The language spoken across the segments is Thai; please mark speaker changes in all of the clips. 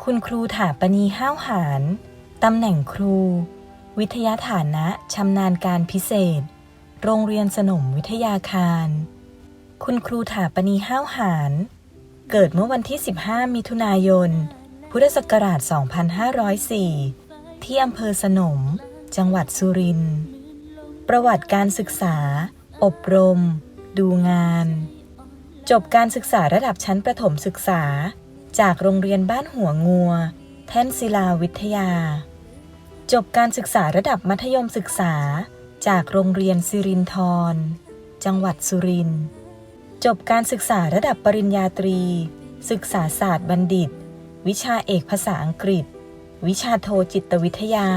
Speaker 1: คุณครู
Speaker 2: ถาปณีห้าวหาร ตำแหน่งครู วิทยาฐานะชำนาญการพิเศษ โรงเรียนสนมวิทยาคาร คุณครูถาปณีห้าวหาร เกิดเมื่อวันที่ 15 มิถุนายน พุทธศักราช 2504 ที่อำเภอสนม จังหวัดสุรินทร์ ประวัติการศึกษา อบรม ดูงาน จบการศึกษาระดับชั้นประถมศึกษา จากโรงเรียนบ้านหัวงัว แท่นศิลาวิทยา จบการศึกษาระดับมัธยมศึกษา จากโรงเรียนสิรินธรจังหวัดสุรินทร์ จบการศึกษาระดับปริญญาตรี ศึกษาศาสตร์บัณฑิต วิชาเอกภาษาอังกฤษ วิชาโทจิตวิทยา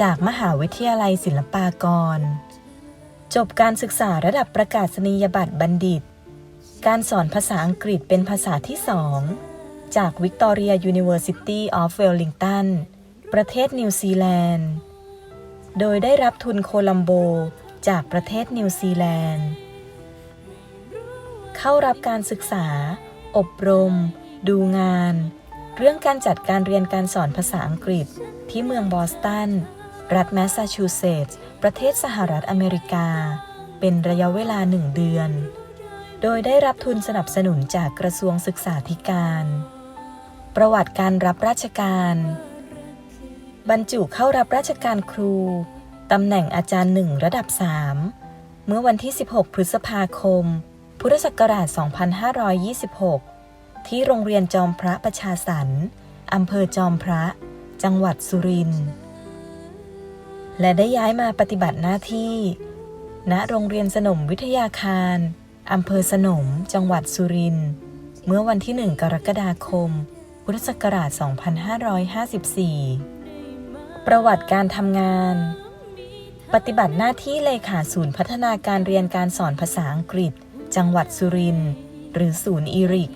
Speaker 2: จากมหาวิทยาลัยศิลปากร จบการศึกษาระดับประกาศนียบัตรบัณฑิต การสอนภาษาอังกฤษเป็นภาษาที่สอง จาก Victoria University of Wellington ประเทศนิวซีแลนด์ โดยได้รับทุนโคลัมโบจากประเทศนิวซีแลนด์ เข้ารับการศึกษา อบรม ดูงาน เรื่องการจัดการเรียนการสอนภาษาอังกฤษที่เมืองบอสตัน รัฐแมสซาชูเซตส์ ประเทศสหรัฐอเมริกา เป็นระยะเวลาหนึ่งเดือน โดยได้รับทุนสนับสนุนจากกระทรวงศึกษาธิการ ประวัติการรับราชการ บรรจุเข้ารับราชการครู ตำแหน่งอาจารย์หนึ่งระดับ 3 เมื่อวันที่ 16 พฤษภาคม พุทธศักราช 2526 ที่โรงเรียนจอมพระประชาสรรค์อำเภอจอมพระ จังหวัดสุรินทร์ และได้ย้ายมาปฏิบัติหน้าที่ ณ โรงเรียนสนมวิทยาคารอำเภอสนม จังหวัดสุรินทร์ เมื่อวันที่ 1 กรกฎาคม พุทธศักราช 2554 ประวัติการทำงาน ปฏิบัติหน้าที่เลขาศูนย์พัฒนาการเรียนการสอนภาษาอังกฤษ จังหวัดสุรินทร์หรือศูนย์อีริก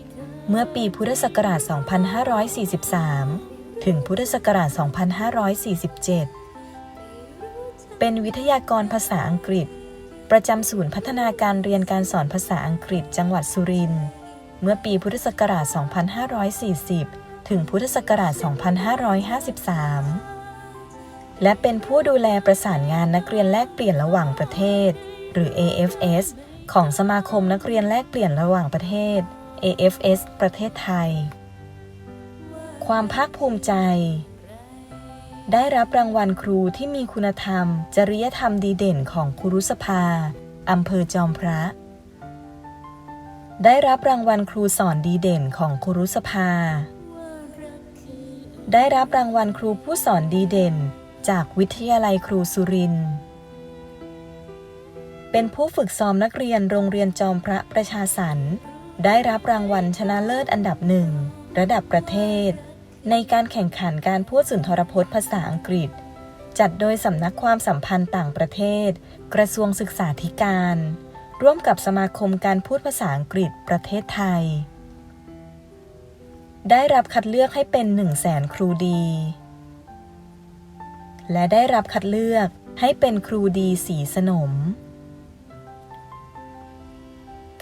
Speaker 2: เมื่อปีพุทธศักราช 2543 ถึงพุทธศักราช 2547 เป็นวิทยากรภาษาอังกฤษ ประจำศูนย์พัฒนาการเรียนการสอนภาษาอังกฤษ จังหวัดสุรินทร์ เมื่อปีพุทธศักราช 2540 ถึงพุทธศักราช 2553 และเป็นผู้ดูแลประสานงานนักเรียนแลกเปลี่ยนระหว่างประเทศ หรือ AFS ของสมาคมนักเรียนแลกเปลี่ยนระหว่างประเทศ AFS ประเทศไทย ความภาคภูมิใจ ได้รับรางวัลครูที่มีคุณธรรม จริยธรรมดีเด่นของครูรุสภาอำเภอจอมพระ ได้รับรางวัลครูสอนดีเด่นของครูรุสภา ได้รับรางวัลครูผู้สอนดีเด่น จากวิทยาลัยครูสุริน เป็นผู้ฝึกซ้อมนักเรียนโรงเรียนจอมพระประชาสรรได้รับรางวัลชนะเลิศอันดับหนึ่ง ระดับประเทศ ในการแข่งขันการพูดสุนทรพจน์ภาษาอังกฤษ จัดโดยสำนักความสัมพันธ์ต่างประเทศ กระทรวงศึกษาธิการ ร่วมกับสมาคมการพูดภาษาอังกฤษประเทศไทย ได้รับคัดเลือกให้เป็นหนึ่งแสนครูดี และได้รับคัดเลือกให้เป็นครูดีสีสนม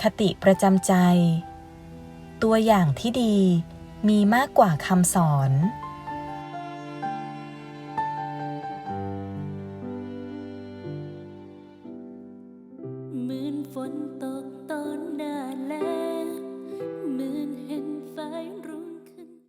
Speaker 2: คติประจำใจ ตัวอย่างที่ดีมีมากกว่าคำสอน
Speaker 1: เห